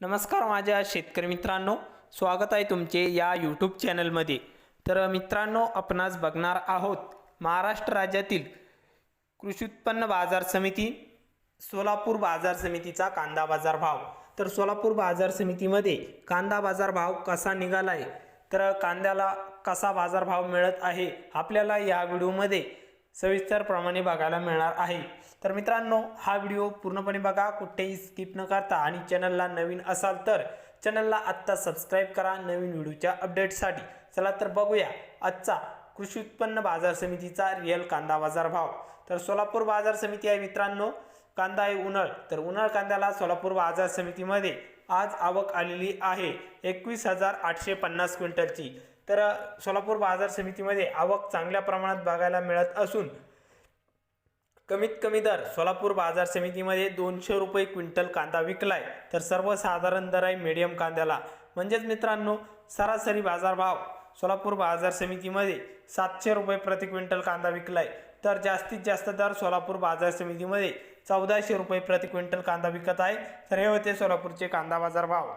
नमस्कार माझ्या शेतकरी मित्रांनो. स्वागत आहे तुमचे या यूट्यूब चॅनलमध्ये तर मित्रांनो आपणास बघणार आहोत महाराष्ट्र राज्यातील कृषी उत्पन्न बाजार समिती सोलापूर बाजार समितीचा कांदा बाजार भाव. तर सोलापूर बाजार समितीमध्ये कांदा बाजार भाव कसा निघाला आहे तर कांद्याला कसा बाजारभाव मिळत आहे? आपल्याला या व्हिडिओमध्ये सविस्तरप्रमाणे बघायला मिळणार आहे. तर मित्रांनो हा व्हिडिओ पूर्णपणे बघा कुठेही स्किप न करता. आणि चॅनलला नवीन असाल तर चॅनलला आत्ता सबस्क्राईब करा नवीन व्हिडिओच्या अपडेटसाठी चला तर बघूया आजचा कृषी उत्पन्न बाजार समितीचा रिअल कांदा बाजार भाव. तर सोलापूर बाजार समिती आहे मित्रांनो कांदा आहे उन्हाळ. तर उन्हाळ कांद्याला सोलापूर बाजार समितीमध्ये आज आवक आलेली आहे. एकवीस हजार आठशे पन्नास क्विंटलची. तर सोलापूर बाजार समितीमध्ये आवक चांगल्या प्रमाणात बघायला मिळत असून कमीत कमी दर सोलापूर बाजार समितीमध्ये दोनशे रुपये क्विंटल कांदा विकलाय. तर सर्वसाधारण दर आहे मीडियम कांद्याला. म्हणजेच मित्रांनो सरासरी बाजारभाव सोलापूर बाजार समितीमध्ये सातशे रुपये प्रति क्विंटल कांदा विकलाय. तर जास्तीत जास्त दर सोलापूर बाजार समितीमध्ये चौदाशे रुपये प्रति क्विंटल कांदा विकत आहे. तर हे होते सोलापूरचे कांदा बाजार भाव